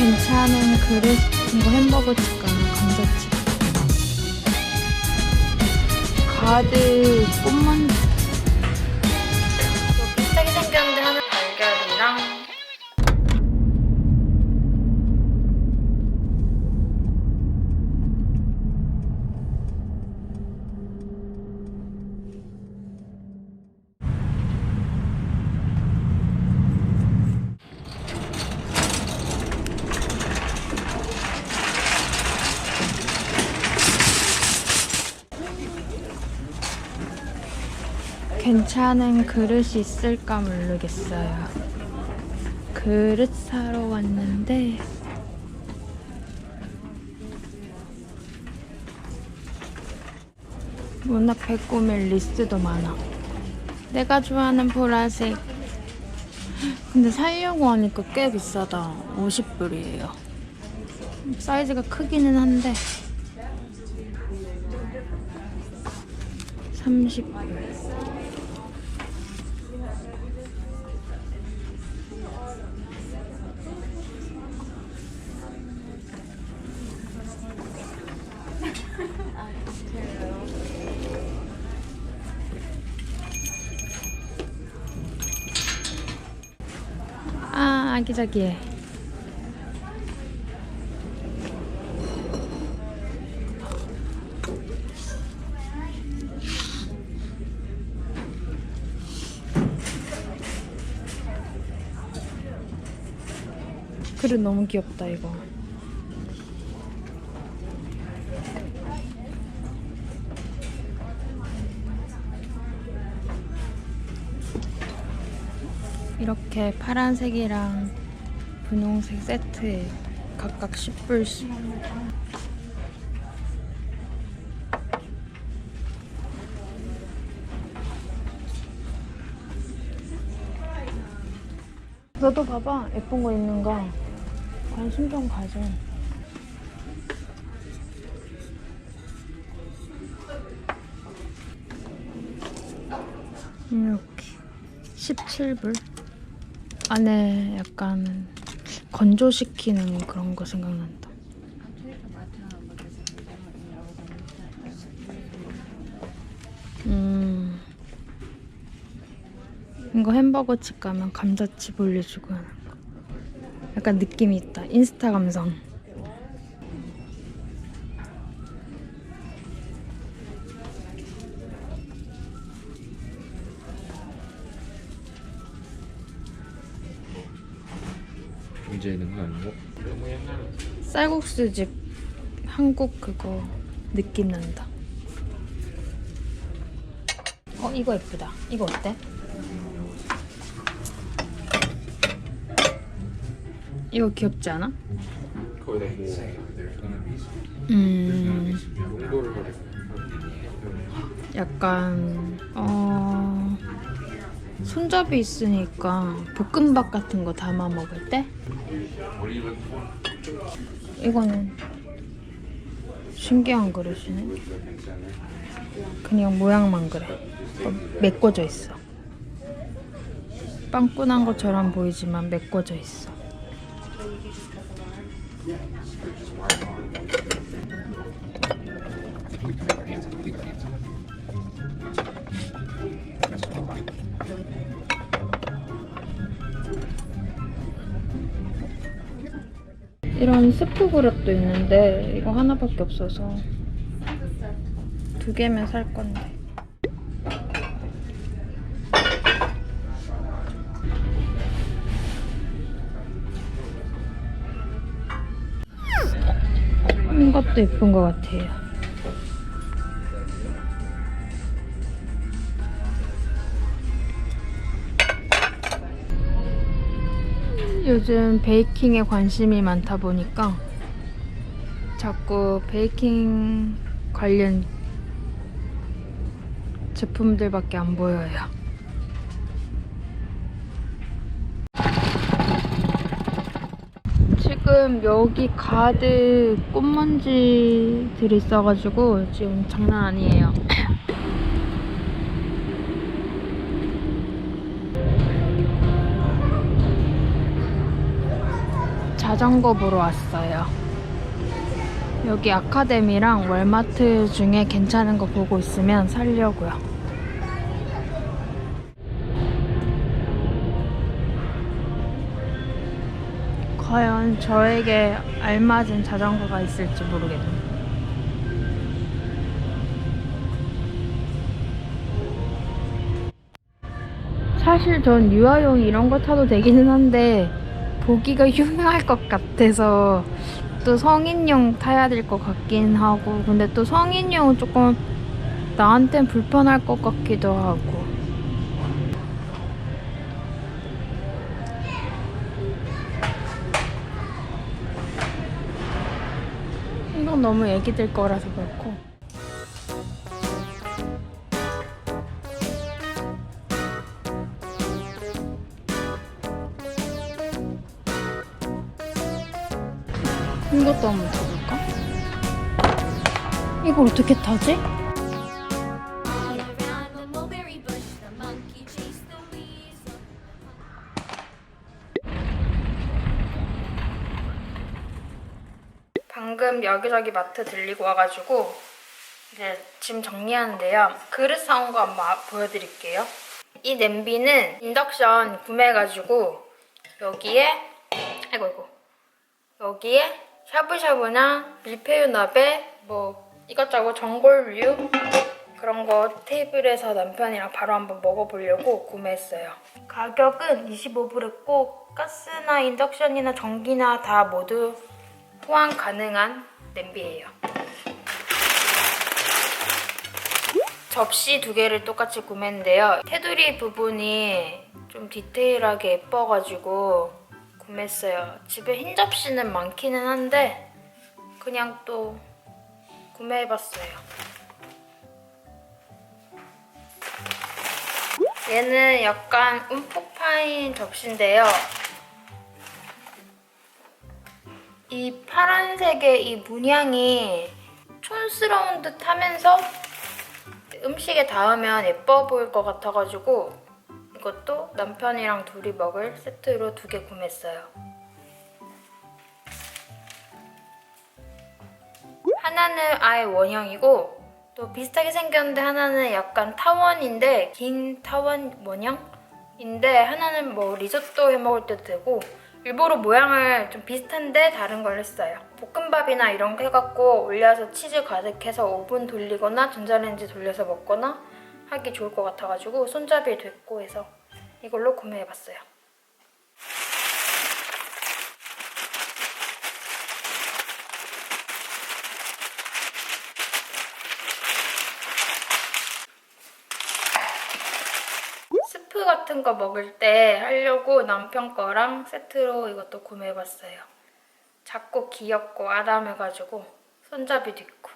괜찮은 그릇 이거 햄버거 집 가면 감자칩. 가득. 꽃먼지 비슷하게 생겼는데 하나 달걀이랑 괜찮은 그릇이 있을까 모르겠어요. 그릇 사러 왔는데 문 앞에 꾸밀 리스트도 많아. 내가 좋아하는 보라색. 근데 살려고 하니까 꽤 비싸다. 50불이에요. 사이즈가 크기는 한데 30불. 아, 아기자기해. 그릇 너무 귀엽다, 이거. 이렇게 파란색이랑 분홍색 세트에 각각 10불씩. 너도 봐봐. 예쁜 거 있는 거. 관심 좀 가져. 이렇게 17불. 안에 약간 건조시키는 그런 거 생각난다. 음. 이거 햄버거 집 가면 감자칩 올려주고 하는 거. 약간 느낌이 있다. 인스타 감성. 문제 있는 건 아니고 쌀국수 집 한국 그거 느낌 난다. 어 이거 예쁘다. 이거 어때? 이거 귀엽지 않아? 음, 약간 어 손잡이 있으니까 볶음밥 같은 거 담아 먹을 때 이거는 신기한 그릇이네. 그냥 모양만 그래. 어, 메꿔져 있어. 빵꾸난 것처럼 보이지만 메꿔져 있어. 이런 스프 그릇도 있는데 이거 하나밖에 없어서 두 개면 살 건데. 이것도 예쁜 것 같아요. 요즘 베이킹에 관심이 많다 보니까 자꾸 베이킹 관련 제품들밖에 안 보여요. 지금 여기 가득 꽃먼지들이 있어가지고 지금 장난 아니에요. 자전거 보러 왔어요. 여기 아카데미랑 월마트 중에 괜찮은 거 보고 있으면 살려고요. 과연 저에게 알맞은 자전거가 있을지 모르겠네요. 사실 전 유아용 이런 거 타도 되기는 한데 보기가 흉할 것 같아서 또 성인용 타야 될 것 같긴 하고 근데 또 성인용은 조금 나한텐 불편할 것 같기도 하고 건 너무 애기들 거라서 그렇고 이것도 한번 타볼까? 이걸 어떻게 타지? 방금 여기저기 마트 들리고 와가지고 이제 짐 정리하는데요. 그릇 사온 거 한번 아- 보여드릴게요. 이 냄비는 인덕션 구매해가지고 여기에 아이고 이고 여기에 샤브샤브나 밀푀유나베 뭐 이것저것 전골류 그런 거 테이블에서 남편이랑 바로 한번 먹어보려고 구매했어요. 가격은 25불 했고 가스나 인덕션이나 전기나 다 모두 호환 가능한 냄비예요. 접시 두 개를 똑같이 구매했는데요. 테두리 부분이 좀 디테일하게 예뻐가지고 구매했어요. 집에 흰 접시는 많기는 한데 그냥 또 구매해봤어요. 얘는 약간 움푹 파인 접시인데요. 이 파란색의 이 문양이 촌스러운 듯 하면서 음식에 닿으면 예뻐 보일 것 같아가지고 이것도 남편이랑 둘이 먹을 세트로 두 개 구매했어요. 하나는 아예 원형이고 또 비슷하게 생겼는데 하나는 약간 타원인데 긴 타원 원형인데 하나는 뭐 리조또 해 먹을 때도 되고 일부러 모양을 좀 비슷한데 다른 걸 했어요. 볶음밥이나 이런 거 해갖고 올려서 치즈 가득해서 오븐 돌리거나 전자레인지 돌려서 먹거나 하기 좋을 것 같아가지고 손잡이 됐고 해서 이걸로 구매해봤어요. 스프 같은 거 먹을 때 하려고 남편 거랑 세트로 이것도 구매해봤어요. 작고 귀엽고 아담해가지고 손잡이도 있고.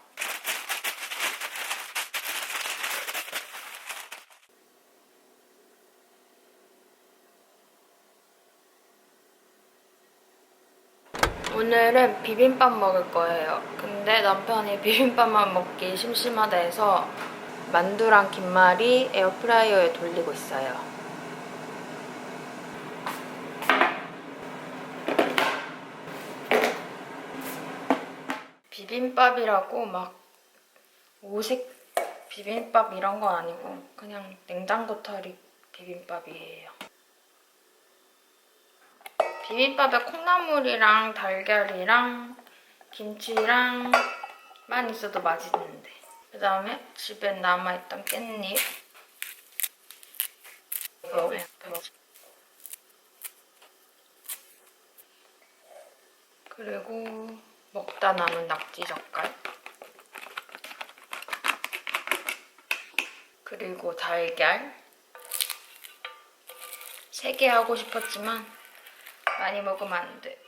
오늘은 비빔밥 먹을 거예요. 근데 남편이 비빔밥만 먹기 심심하다 해서 만두랑 김말이 에어프라이어에 돌리고 있어요. 비빔밥이라고 막 오색 비빔밥 이런 건 아니고 그냥 냉장고 털이 비빔밥이에요. 비빔밥에 콩나물이랑 달걀이랑 김치랑만 있어도 맛있는데 그 다음에 집에 남아있던 깻잎 이거 그리고 먹다 남은 낙지 젓갈. 그리고 달걀. 세개 하고 싶었지만 많이 먹으면 안 돼.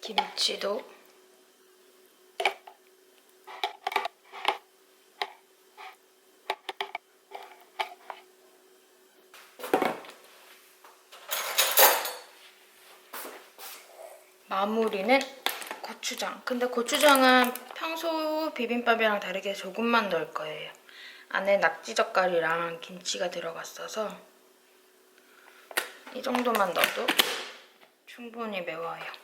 김치도 마무리는 고추장. 근데 고추장은 평소 비빔밥이랑 다르게 조금만 넣을 거예요. 안에 낙지 젓갈이랑 김치가 들어갔어서 이 정도만 넣어도 충분히 매워요.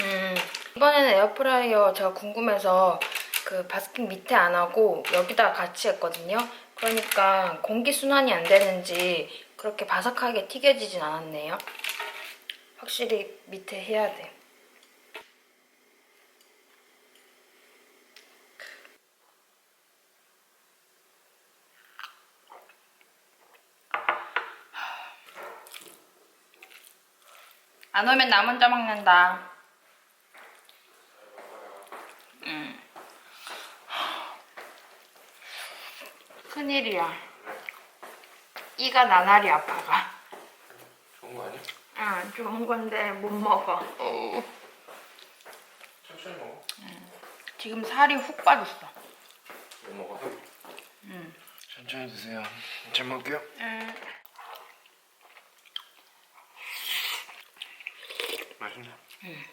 음, 이번에는 에어프라이어 제가 궁금해서 그 바스킹 밑에 안 하고 여기다 같이 했거든요. 그러니까 공기 순환이 안 되는지 그렇게 바삭하게 튀겨지진 않았네요. 확실히 밑에 해야 돼. 안 오면 나 먼저 먹는다. 큰일이야. 이가 나날이 아파가. 좋은 거 아니야? 응, 좋은 건데 못 먹어. 어. 천천히 먹어. 지금 살이 훅 빠졌어. 못 먹어서? 응. 천천히 드세요. 잘 먹을게요. 응. 맛있네. 응.